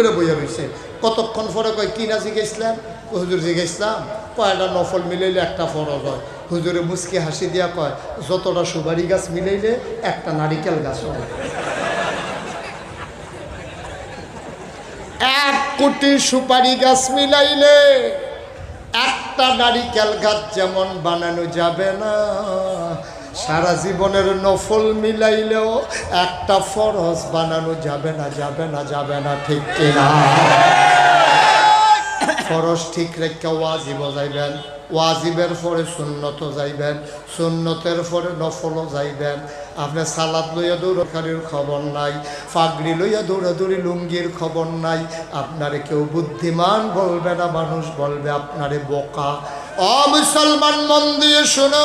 করে বইয়া রয়েছে কতক্ষণ পরে কয়, কি না জিজ্ঞেসলাম হুজুর জিজ্ঞেসলাম কয়টা নফল মিলাইলে একটা ফরজ হয়। হুজুরে মুসকি হাসি দিয়া কয়, যতটা সুপারি গাছ মিলাইলে একটা নারিকেল গাছ হয়। এক কোটি সুপারি গাছ মিলাইলে একটা নারিকেল গাছ যেমন বানানো যাবে না সারা জীবনের নফল মিলাইলেও একটা ফরজ বানানো যাবে না যাবে না যাবে না, ঠিক কিনা? ফরজ ঠিক রেখে ওয়াজিব যাইবেন, ওয়াজিবের পরে সুন্নত যাইবেন, সুন্নতের পরে নফলও যাইবেন। আপনি সালাদ লইয়া দৌড়াকারির খবর নাই ফাগড়ি লইয়া দৌড়াদৌড়ি লুঙ্গির খবর নাই, আপনারে কেউ বুদ্ধিমান বলবে না, মানুষ বলবে আপনারে বোকা। অ, মুসলমান মন দিয়ে শুনো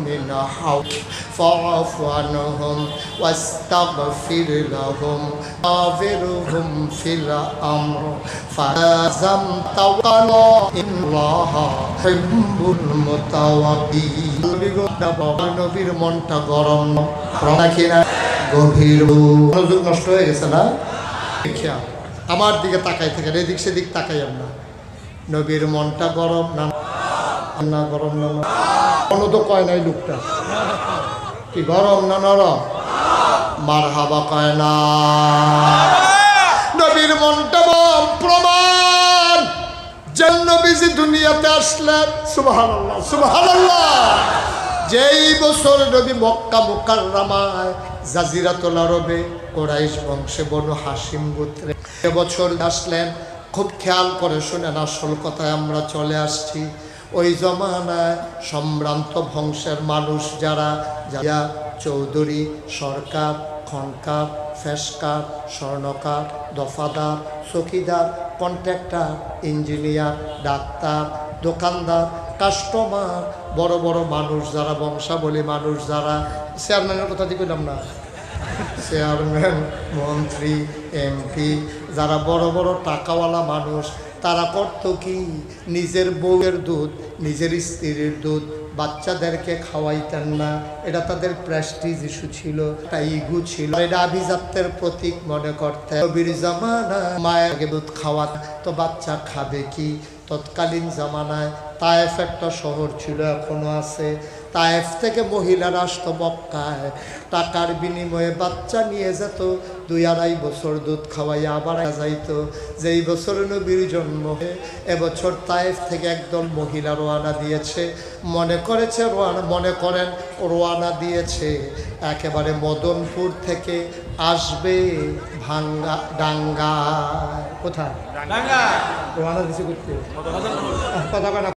من حولك فاعف عنهم واستغفر لهم واغفرهم في الأمر فلازمت وقلا إن الله يحب المتوابين নবীর মনটা গরম নাকি না গভীর মনোযোগ নষ্ট হয়ে গেছে না দেখিয়া আমার দিকে তাকাই থাকেন এদিক সেদিক তাকাই না নবীর মনটা গরম না না গরম না কোনো তো কয় নাই লোকটা? কি গরম না নরম? মার হাবা কয় না। নবীর মনটা বম প্রমাণ। জন্য বিজি দুনিয়াতে আসলেন যেই বছর নবী মক্কা মুকাররামায় জাজিরাতুল আরবে কোরাইশ বংশে বনু হাসিম গোত্রে এবছর আসলেন, খুব খেয়াল করে শুনেন, আসল কথায় আমরা চলে আসছি। ওই জমানায় সম্ভ্রান্ত বংশের মানুষ যারা যারা চৌধুরী, সরকার, খনকার, ফেসকার, স্বর্ণকার, দফাদার, চকিদার, কন্ট্রাক্টর, ইঞ্জিনিয়ার, ডাক্তার, দোকানদার, কাস্টমার, বড় বড় মানুষ যারা, বংশাবলী মানুষ যারা, চেয়ারম্যানের কথা দিয়ে কইলাম না। চেয়ারম্যান, মন্ত্রী, এমপি, যারা বড় বড় টাকাওয়ালা মানুষ তারা করত কি? নিজের বউয়ের দুধ, নিজের স্ত্রীর দুধ, বাচ্চাদেরকে খাওয়াইতেন না। এটা তাদের প্রেস্টিজ ইস্যু ছিল একটা ইগু ছিল। এটা আভিজাত্যের প্রতীক মনে করতে নবীর জামানা মায়ের আগে দুধ খাওয়া তো বাচ্চা খাবে কি? তৎকালীন জামানায় তায়েফ একটা শহর ছিল, এখনও আছে। তায়েফ থেকে মহিলারা আসতো মক্কায়। টাকার বিনিময়ে বাচ্চা নিয়ে যেত, দুই আড়াই বছর দুধ খাওয়াইয়া আবার যাইতো। যেই বছর নবীর জন্ম এবছর তায়েফ থেকে একদল মহিলা রোয়ানা দিয়েছে। মনে করেছে রোয়ানা মনে করেন রোয়ানা দিয়েছে। একেবারে মদনপুর থেকে আসবে ভাঙ্গা ডাঙ্গা। কোথায়? রোয়ানা দিয়েছে করতে কথা